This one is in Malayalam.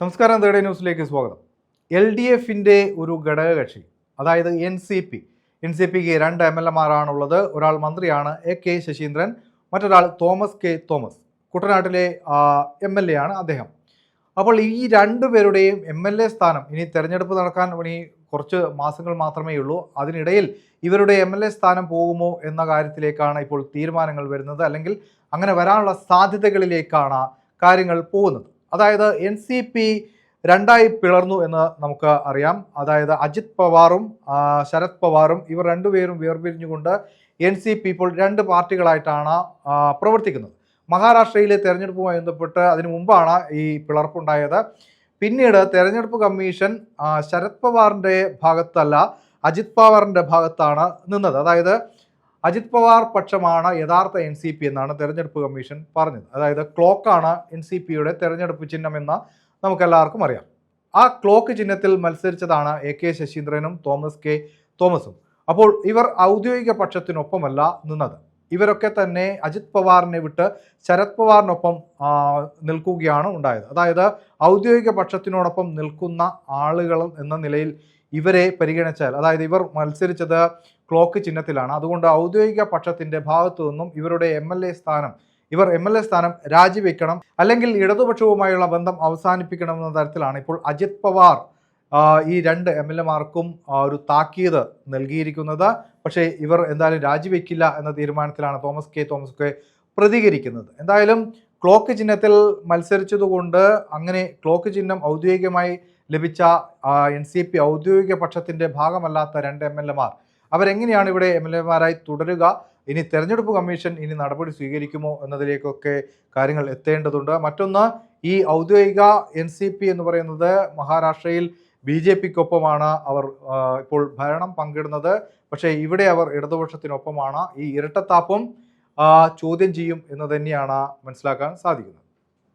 നമസ്കാരം തേർഡ് ന്യൂസിലേക്ക് സ്വാഗതം. എൽ ഡി എഫിന്റെ ഒരു ഘടകകക്ഷി അതായത് N C P. N C പിക്ക് രണ്ട് എം എൽ എമാരാണുള്ളത്. ഒരാൾ മന്ത്രിയാണ് എ കെ ശശീന്ദ്രൻ. മറ്റൊരാൾ തോമസ് കെ തോമസ് കുട്ടനാട്ടിലെ എം എൽ എ ആണ് അദ്ദേഹം. അപ്പോൾ ഈ രണ്ടു പേരുടെയും എം എൽ എ സ്ഥാനം ഇനി തെരഞ്ഞെടുപ്പ് നടക്കാൻ ഇനി കുറച്ച് മാസങ്ങൾ മാത്രമേ ഉള്ളൂ. അതിനിടയിൽ ഇവരുടെ എം എൽ എ സ്ഥാനം പോകുമോ എന്ന കാര്യത്തിലേക്കാണ് ഇപ്പോൾ തീരുമാനങ്ങൾ വരുന്നത്. അല്ലെങ്കിൽ അങ്ങനെ വരാനുള്ള സാധ്യതകളിലേക്കാണ് കാര്യങ്ങൾ പോകുന്നത്. അതായത് എൻ സി പി രണ്ടായി പിളർന്നു എന്ന് നമുക്ക് അറിയാം. അതായത് അജിത് പവാറും ശരത് പവാറും ഇവർ രണ്ടുപേരും വേർപിരിഞ്ഞുകൊണ്ട് എൻ സി പി ഇപ്പോൾ രണ്ട് പാർട്ടികളായിട്ടാണ് പ്രവർത്തിക്കുന്നത്. മഹാരാഷ്ട്രയിലെ തെരഞ്ഞെടുപ്പുമായി ബന്ധപ്പെട്ട് അതിനു മുമ്പാണ് ഈ പിളർപ്പുണ്ടായത്. പിന്നീട് തെരഞ്ഞെടുപ്പ് കമ്മീഷൻ ശരത് പവാറിന്റെ ഭാഗത്തല്ല അജിത് പവാറിന്റെ ഭാഗത്താണ് നിന്നത്. അതായത് അജിത് പവാർ പക്ഷമാണ് യഥാർത്ഥ എൻ സി പി എന്നാണ് തെരഞ്ഞെടുപ്പ് കമ്മീഷൻ പറഞ്ഞത്. അതായത് ക്ലോക്കാണ് എൻ സി പിയുടെ തെരഞ്ഞെടുപ്പ് ചിഹ്നമെന്ന് നമുക്കെല്ലാവർക്കും അറിയാം. ആ ക്ലോക്ക് ചിഹ്നത്തിൽ മത്സരിച്ചതാണ് എ കെ ശശീന്ദ്രനും തോമസ് കെ തോമസും. അപ്പോൾ ഇവർ ഔദ്യോഗിക പക്ഷത്തിനൊപ്പമല്ല നിന്നത്. ഇവരൊക്കെ തന്നെ അജിത് പവാറിനെ വിട്ട് ശരത് പവാറിനൊപ്പം നിൽക്കുകയാണ് ഉണ്ടായത്. അതായത് ഔദ്യോഗിക പക്ഷത്തിനോടൊപ്പം നിൽക്കുന്ന ആളുകൾ എന്ന നിലയിൽ ഇവരെ പരിഗണിച്ചാൽ അതായത് ഇവർ മത്സരിച്ചത് ക്ലോക്ക് ചിഹ്നത്തിലാണ്. അതുകൊണ്ട് ഔദ്യോഗിക പക്ഷത്തിന്റെ ഭാഗത്തു നിന്നും ഇവരുടെ എം സ്ഥാനം ഇവർ എം എൽ എ സ്ഥാനം രാജിവെക്കണം അല്ലെങ്കിൽ ഇടതുപക്ഷവുമായുള്ള ബന്ധം അവസാനിപ്പിക്കണം എന്ന തരത്തിലാണ് ഇപ്പോൾ അജിത് പവാർ ഈ രണ്ട് എം എൽ എമാർക്കും ഒരു താക്കീത് നൽകിയിരിക്കുന്നത്. പക്ഷേ ഇവർ എന്തായാലും രാജിവെക്കില്ല എന്ന തീരുമാനത്തിലാണ് തോമസ് കെ. തോമസ് കെ പ്രതികരിക്കുന്നത്. എന്തായാലും ക്ലോക്ക് ചിഹ്നത്തിൽ മത്സരിച്ചതുകൊണ്ട് അങ്ങനെ ക്ലോക്ക് ചിഹ്നം ഔദ്യോഗികമായി ലഭിച്ച എൻ സി പി ഔദ്യോഗിക പക്ഷത്തിന്റെ ഭാഗമല്ലാത്ത രണ്ട് എം എൽ എമാർ അവരെങ്ങനെയാണ് ഇവിടെ എം എൽ എമാരായി തുടരുക? ഇനി തെരഞ്ഞെടുപ്പ് കമ്മീഷൻ ഇനി നടപടി സ്വീകരിക്കുമോ എന്നതിലേക്കൊക്കെ കാര്യങ്ങൾ എത്തേണ്ടതുണ്ട്. മറ്റൊന്ന് ഈ ഔദ്യോഗിക എൻ സി പി എന്ന് പറയുന്നത് മഹാരാഷ്ട്രയിൽ ബി ജെ പിക്കൊപ്പമാണ് അവർ ഇപ്പോൾ ഭരണം പങ്കിടുന്നത്. പക്ഷേ ഇവിടെ അവർ ഇടതുപക്ഷത്തിനൊപ്പമാണ്. ഈ ഇരട്ടത്താപ്പും ചോദ്യം ചെയ്യും എന്ന് തന്നെയാണ് മനസ്സിലാക്കാൻ സാധിക്കുന്നത്.